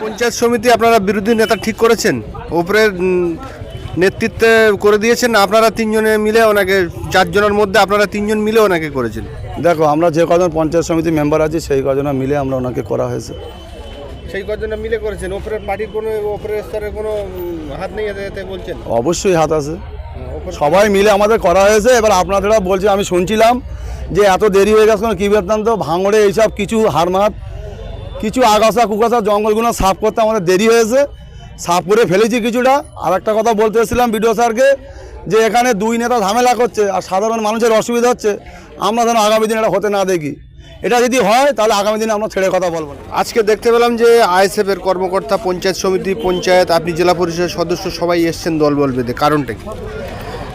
পঞ্চায়েত সমিতি আপনারা বিরোধী নেতা ঠিক করেছেন? উপরে নেতৃত্বে করে দিয়েছেন আপনারা তিনজনে মিলে ওনাকে, চারজনের মধ্যে আপনারা তিনজন মিলে ওনাকে করেছেন? দেখো আমরা যে কজন পঞ্চায়েত সমিতি মেম্বার আছি সেই কজন মিলে আমরা ওনাকে করা হয়েছে। সেই কজনে মিলে করেছেন? ওপরের পার্টির কোনো ওপরের স্তরের কোনো হাত নেই এতে- এতে বলছেন? অবশ্যই হাত আছে। সবাই মিলে আমাদের করা হয়েছে। এবার আপনাদেরা বলছে আমি শুনছিলাম যে এত দেরি হয়ে গেছে কেন? কী বৃত্তান্ত ভাঙড়ে এইসব কিছু হারমাত কিছু আগাছা কুকাশা জঙ্গলগুলো সাফ করতে আমাদের দেরি হয়েছে। সাফ করে ফেলেছি কিছুটা। আর একটা কথা বলতে এসেছিলাম বিডিও স্যারকে যে এখানে দুই নেতা ঝামেলা করছে আর সাধারণ মানুষের অসুবিধা হচ্ছে। আমরা যেন আগামী দিন এটা হতে না দেখি। এটা যদি হয় তাহলে আগামী দিনে আমরা ছেড়ে কথা বলব না। আজকে দেখতে পেলাম যে আইএসএফ এর কর্মকর্তা পঞ্চায়েত সমিতি পঞ্চায়েত আপনি জেলা পরিষদের সদস্য সবাই এসছেন দল বল বেঁধে কারণটা কি?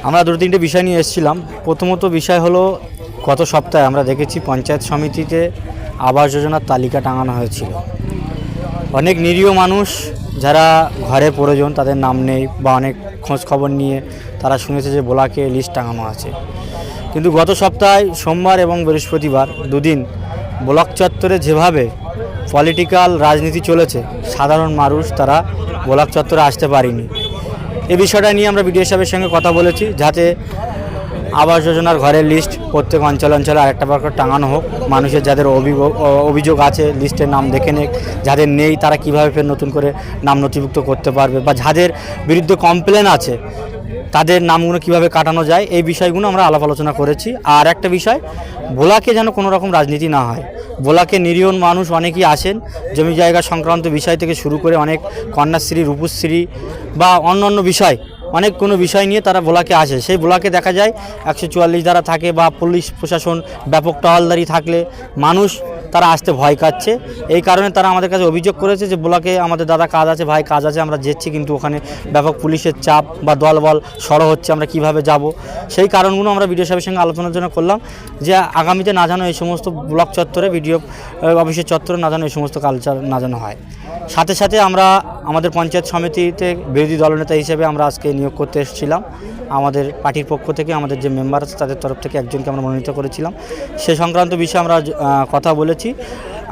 আমরা দু তিনটে বিষয় নিয়ে এসেছিলাম। প্রথমত বিষয় হলো গত সপ্তাহে আমরা দেখেছি পঞ্চায়েত সমিতিতে আবাস যোজনার তালিকা টাঙানো হয়েছিল। অনেক নিরীহ মানুষ যারা ঘরে প্রয়োজন তাদের নাম নেই বা অনেক খোঁজ খবর নিয়ে তারা শুনেছে যে বোলাকে লিস্ট টাঙানো আছে। কিন্তু গত সপ্তাহে সোমবার এবং বৃহস্পতিবার দুদিন ব্লক চত্বরে যেভাবে পলিটিক্যাল রাজনীতি চলেছে, সাধারণ মানুষ তারা ব্লক চত্বরে আসতে পারেনি। এ বিষয়টা নিয়ে আমরা বিডিও সাহেবের সঙ্গে কথা বলেছি, যাতে আবাস যোজনার ঘরের লিস্ট প্রত্যেক অঞ্চল অঞ্চলে আরেকটা বার করে টাঙানো হোক। মানুষের যাদের অভিযোগ আছে লিস্টের নাম দেখে নেক। যাদের নেই, তারা কীভাবে ফের নতুন করে নাম নথিভুক্ত করতে পারবে? বা যাদের বিরুদ্ধে কমপ্লেন আছে, তাদের নামগুলো কীভাবে কাটানো যায়? এই বিষয়গুলো আমরা আলাপ আলোচনা করেছি। আর একটা বিষয়, ভোলাকে যেন কোনো রকম রাজনীতি না হয়। ভোলাকে নিরীহ মানুষ অনেকেই আসেন জমি জায়গা সংক্রান্ত বিষয় থেকে শুরু করে অনেক কন্যাশ্রী, রূপশ্রী বা অন্য অন্য বিষয় অনেক কোনো বিষয় নিয়ে তারা ভোলাকে আসে। সেই ব্লকে দেখা যায় একশো চুয়াল্লিশ দ্বারা থাকে বা পুলিশ প্রশাসন ব্যাপক টহলদারি থাকলে মানুষ তারা আসতে ভয় কাচ্ছে এই কারণে তারা আমাদের কাছে অভিযোগ করেছে যে, ব্লকে আমাদের দাদা কাজ আছে, ভাই কাজ আছে, আমরা যেচ্ছি, কিন্তু ওখানে ব্যাপক পুলিশের চাপ বা দলবল সড়ো হচ্ছে, আমরা কীভাবে যাব? সেই কারণগুলো আমরা বিডিও সাহেবের সঙ্গে আলোচনার জন্য করলাম যে, আগামীতে না যেন এই সমস্ত ব্লক চত্বরে, বিডিও অফিসের চত্বরে না যেন এই সমস্ত কালচার না যেন হয়। সাথে সাথে আমরা আমাদের পঞ্চায়েত সমিতিতে বিরোধী দলনেতা হিসেবে আমরা আজকে নিয়োগ করতে এসেছিলাম। আমাদের পার্টির পক্ষ থেকে, আমাদের যে মেম্বার আছে তাদের তরফ থেকে একজনকে আমরা মনোনীত করেছিলাম। সে সংক্রান্ত বিষয়ে আমরা কথা বলেছি।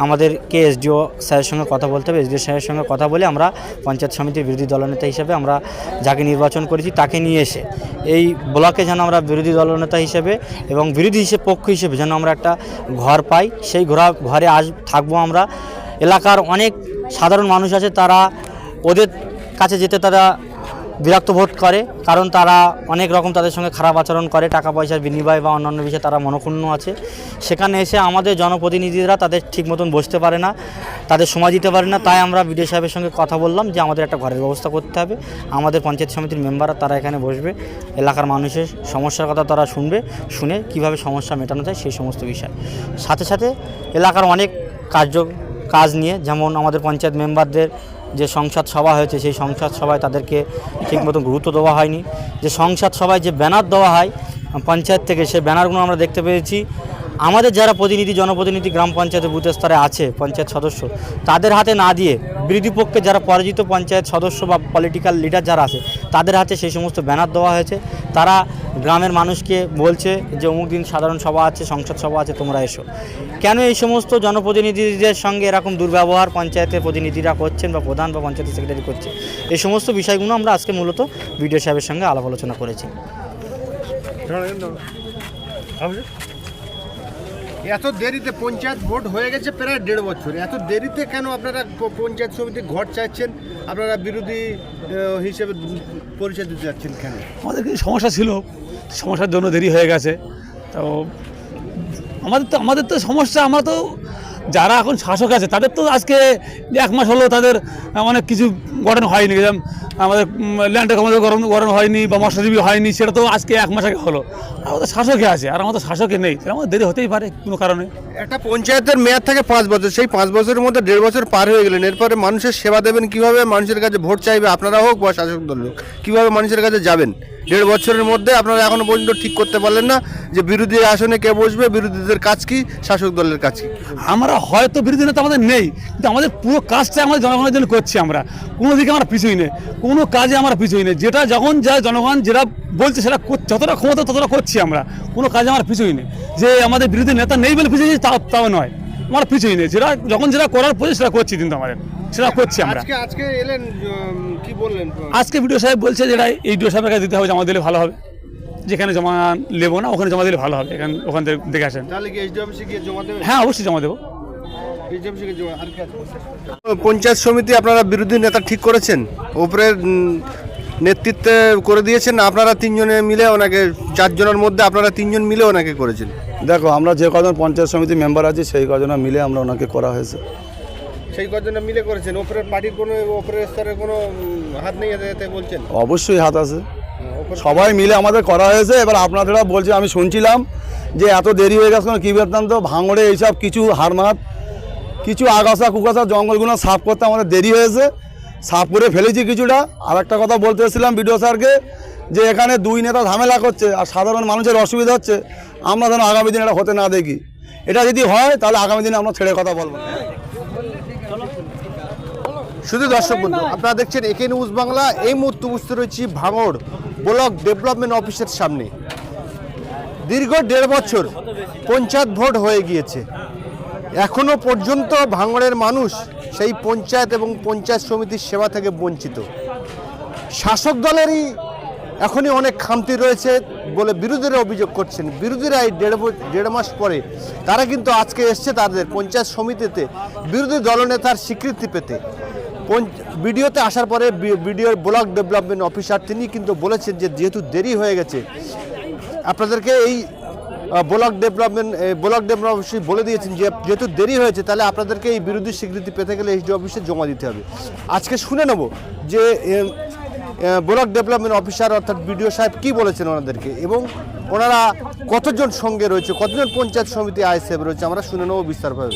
আমাদেরকে এসডিও স্যারের সঙ্গে কথা বলতে হবে। এসডিও স্যারের সঙ্গে কথা বলে আমরা পঞ্চায়েত সমিতির বিরোধী দলনেতা হিসেবে আমরা যাকে নির্বাচন করেছি তাকে নিয়ে এসে, এই ব্লকে যেন আমরা বিরোধী দলনেতা হিসেবে এবং বিরোধী হিসেবে, পক্ষ হিসেবে যেন আমরা একটা ঘর পাই। সেই ঘোরা, ঘরে আস থাকব আমরা। এলাকার অনেক সাধারণ মানুষ আছে, তারা ওদের কাছে যেতে তারা বিরক্ত বোধ করে, কারণ তারা অনেক রকম তাদের সঙ্গে খারাপ আচরণ করে টাকা পয়সার বিনিময় বা অন্যান্য বিষয়ে তারা মনক্ষুণ্ণ আছে। সেখানে এসে আমাদের জনপ্রতিনিধিরা তাদের ঠিক মতন বসতে পারে না, তাদের সময় দিতে পারে না। তাই আমরা বিডিও সাহেবের সঙ্গে কথা বললাম যে, আমাদের একটা ঘরের ব্যবস্থা করতে হবে। আমাদের পঞ্চায়েত সমিতির মেম্বাররা তারা এখানে বসবে। এলাকার মানুষের সমস্যার কথা তারা শুনবে, শুনে কীভাবে সমস্যা মেটানো যায় সেই সমস্ত বিষয়। সাথে সাথে এলাকার অনেক কার্য, কাজ নিয়ে, যেমন আমাদের পঞ্চায়েত মেম্বারদের যে সংসদ সভা হয়েছে, সেই সংসদ সভায় তাদেরকে ঠিক মতো গুরুত্ব দেওয়া হয়নি। যে সংসদ সভায় যে ব্যানার দেওয়া হয়, পঞ্চায়েত থেকে সে ব্যানারগুলো আমরা দেখতে পেয়েছি। আমাদের যারা প্রতিনিধি, জনপ্রতিনিধি, গ্রাম পঞ্চায়েতের বুথ স্তরে আছে, পঞ্চায়েত সদস্য, তাদের হাতে না দিয়ে বিরোধী পক্ষে যারা পরাজিত পঞ্চায়েত সদস্য বা পলিটিক্যাল লিডার যারা আছে তাদের হাতে সেই সমস্ত ব্যানার দেওয়া হয়েছে। তারা গ্রামের মানুষকে বলছে যে, অমুক দিন সাধারণ সভা আছে, সংসদ সভা আছে, তোমরা এসো। কেন এই সমস্ত জনপ্রতিনিধিদের সঙ্গে এরকম দুর্ব্যবহার পঞ্চায়েতের প্রতিনিধিরা করছেন বা প্রধান বা পঞ্চায়েত সেক্রেটারি করছে এই সমস্ত বিষয়গুলো আমরা আজকে মূলত বিডিও সাহেবের সঙ্গে আলাপ আলোচনা করেছি। এত দেরিতে পঞ্চায়েত ভোট হয়ে গেছে প্রায় দেড় বছর। এত দেরিতে কেন আপনারা পঞ্চায়েত সমিতির ঘর চাইছেন আপনারা বিরোধী হিসেবে পরিচয় দিতে যাচ্ছেন কেন? আমাদের কিছু সমস্যা ছিল। সমস্যার জন্য দেরি হয়ে গেছে। তো আমাদের তো আমাদের তো সমস্যা, আমরা তো যারা এখন শাসক আছে, তাদের তো আজকে এক মাস হলো তাদের অনেক কিছু গঠন হয়নি। যেমন আমাদের ল্যান্ডে আমাদের গরম গরম হয়নি বা মৎস্যজীবী হয়নি, সেটা তো আজকে এক মাস আগে হলো। আমাদের শাসকে আছে, আর আমাদের শাসকে নেই। আমাদের দেরি হতেই পারে কোনো কারণে। একটা পঞ্চায়েতের মেয়াদ থাকে পাঁচ বছর, সেই পাঁচ বছরের মধ্যে দেড় বছর পার হয়ে গেলেন। এরপরে মানুষের সেবা দেবেন, কীভাবে মানুষের কাছে ভোট চাইবে? আপনারা হোক বা শাসক দল হোক, কীভাবে মানুষের কাছে যাবেন? দেড় বছরের মধ্যে আপনারা এখনও পর্যন্ত ঠিক করতে পারলেন না যে বিরোধী আসনে কে বসবে, বিরোধীদের কাজ কি, শাসক দলের কাজ কি। আমরা হয়তো বিরোধী নেতা আমাদের নেই, কিন্তু আমাদের পুরো কাজটা আমাদের জনগণের জন্য করছি আমরা। কোনো দিকে আমরা পিছুই নেই কোনো কাজে আমরা পিছুই নেই যেটা যখন যা জনগণ যেটা বলছে সেটা যতটা ক্ষমতা ততটা করছি আমরা, কোনো কাজে আমরা পিছুই নেই যে আমাদের বিরোধী নেতা নেই বলে পিছিয়ে তাও তাও নয়। আমরা পিছুই নেই যেটা যখন যেটা করার প্রয়োজন সেটা করছি কিন্তু আমাদের। সেটা করছি আমরা। আজকে আজকে এলেন কি বললেন? আজকে ভিডিও সাহেব বলছে যেটা এই ভিডিও সাহেবের কাছে দিতে হবে জমা দিলে ভালো হবে। যেখানে জমা নেব না ওখানে জমা দিলে ভালো হবে এখান ওখান থেকে দেখে আসেন। তাহলে কি এইচডি অফিসে গিয়ে জমা দেবেন? হ্যাঁ অবশ্যই জমা দেবো? পঞ্চায়েত সমিতি আপনারা বিরোধী নেতা ঠিক করেছেন? উপরের নেতৃত্বে করে দিয়েছেন আপনারা তিনজনে মিলে ওনাকে চারজনের মধ্যে আপনারা তিনজন মিলে ওনাকে করেছেন? দেখো আমরা যে কজন পঞ্চায়েত সমিতি মেম্বার আছি সেই কজন মিলে আমরা ওনাকে করা হয়েছে। সেই কজনে মিলে করেছেন? ওপরের পার্টির কোনো ওপরের স্তরের কোনো হাত নেই এতে- বলছেন? অবশ্যই হাত আছে। ওপর- সবাই মিলে আমাদের করা হয়েছে। এবার আপনারা বলছে আমি শুনছিলাম যে এত দেরি হয়ে গেছে কেন? কী বৃত্তান্ত? ভাঙড়ে এইসব কিছু হারমাত কিছু আগাছা কুকাশা জঙ্গলগুলো সাফ করতে আমাদের দেরি হয়েছে। সাফ করে ফেলেছি কিছুটা। আর একটা কথা বলতে এসেছিলাম বিডিও স্যারকে যে এখানে দুই নেতা ঝামেলা করছে আর সাধারণ মানুষের অসুবিধা হচ্ছে। আমরা যেন আগামী দিনে এটা হতে না দেখি। এটা যদি হয় তাহলে আগামী দিনে আমরা ছেড়ে কথা বলব। না। শুধু দর্শক বন্ধু আপনারা দেখছেন একে নিউজ বাংলা এই মুহূর্তে বুঝতে রয়েছি ভাঙড় ব্লক ডেভেলপমেন্ট অফিসের সামনে। দীর্ঘ দেড় বছর পঞ্চায়েত ভোট হয়ে গিয়েছে। এখনও পর্যন্ত ভাঙড়ের মানুষ সেই পঞ্চায়েত এবং পঞ্চায়েত সমিতির সেবা থেকে বঞ্চিত। শাসক দলেরই এখনই অনেক খামতি রয়েছে বলে বিরোধীরা অভিযোগ করছেন। বিরোধীরা এই দেড় দেড় মাস পরে তারা কিন্তু আজকে এসছে তাদের পঞ্চায়েত সমিতিতে বিরোধী দলনেতার স্বীকৃতি পেতে। ভিডিওতে আসার পরে বিডিওর ব্লক ডেভেলপমেন্ট অফিসার তিনি কিন্তু বলেছেন যে যেহেতু দেরি হয়ে গেছে, আপনাদেরকে এই ব্লক ডেভেলপমেন্ট ব্লক ডেভেলপমেন্ট অফিসে বলে দিয়েছেন যে যেহেতু দেরি হয়েছে তাহলে আপনাদেরকে এই বিরোধী স্বীকৃতি পেতে গেলে এইচডি অফিসে জমা দিতে হবে। আজকে শুনে নেব যে ব্লক ডেভেলপমেন্ট অফিসার অর্থাৎ বিডিও সাহেব কি বলেছেন ওনাদেরকে এবং ওনারা কতজন সঙ্গে রয়েছে, কতজন পঞ্চায়েত সমিতি আইসিএফ রয়েছে, আমরা শুনে নেব বিস্তারভাবে।